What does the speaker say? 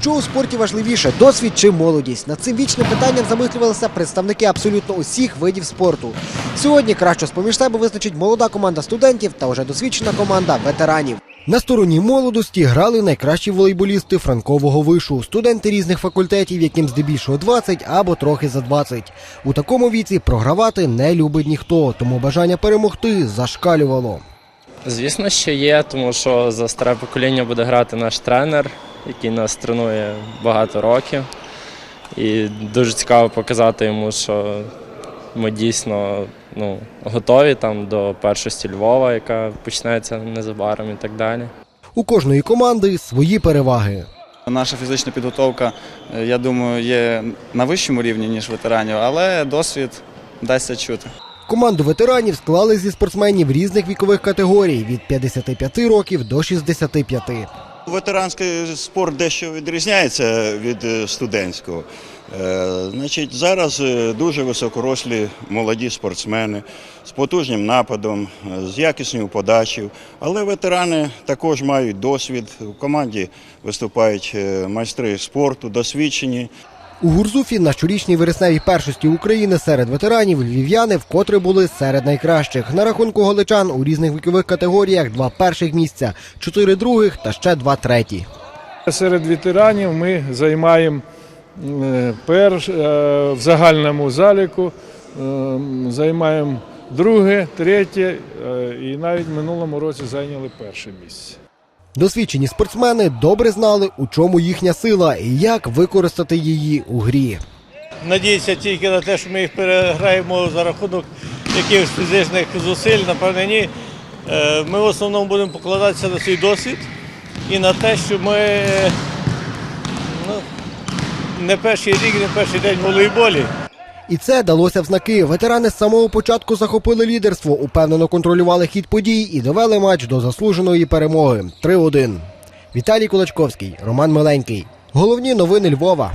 Що у спорті важливіше, досвід чи молодість? Над цим вічним питанням замислювалися представники абсолютно усіх видів спорту. Сьогодні краще з-поміж себе визначить молода команда студентів та вже досвідчена команда ветеранів. На стороні молодості грали найкращі волейболісти франкового вишу, студенти різних факультетів, яким здебільшого 20 або трохи за 20. У такому віці програвати не любить ніхто, тому бажання перемогти зашкалювало. Звісно, що є, тому що за старе покоління буде грати наш тренер, який нас тренує багато років. І дуже цікаво показати йому, що ми дійсно ну, готові там до першості Львова, яка почнеться незабаром і так далі. У кожної команди свої переваги. Наша фізична підготовка, е, я думаю, є на вищому рівні, ніж ветеранів, але досвід дасться чути. Команду ветеранів склали зі спортсменів різних вікових категорій від 55 років до 65. Ветеранський спорт дещо відрізняється від е, студентського. Е, Значить, зараз е, дуже високорослі молоді спортсмени з потужним нападом, з якісною подачею. Але ветерани також мають досвід. У команді виступають майстри спорту, досвідчені. У Гурзуфі на щорічній вересневій першості України серед ветеранів львів'яни вкотре були серед найкращих. На рахунку голичан у різних вікових категоріях два перших місця, чотири других та ще два треті. Серед ветеранів ми займаємо е, перш, е, в загальному заліку, займаємо друге, третє е, і навіть в минулому році зайняли перше місце. Досвідчені спортсмени добре знали, у чому їхня сила і як використати її у грі. Надіюся тільки на те, що ми їх переграємо за рахунок якихось фізичних зусиль, напевне, ні. Е, Ми в основному будемо покладатися на свій досвід і на те, що ми ну, не перший рік, не перший день волейболі. І це далося в знаки. Ветерани з самого початку захопили лідерство, упевнено контролювали хід подій і довели матч до заслуженої перемоги 3-1. Віталій Кулачковський, Роман Миленький. Головні новини Львова.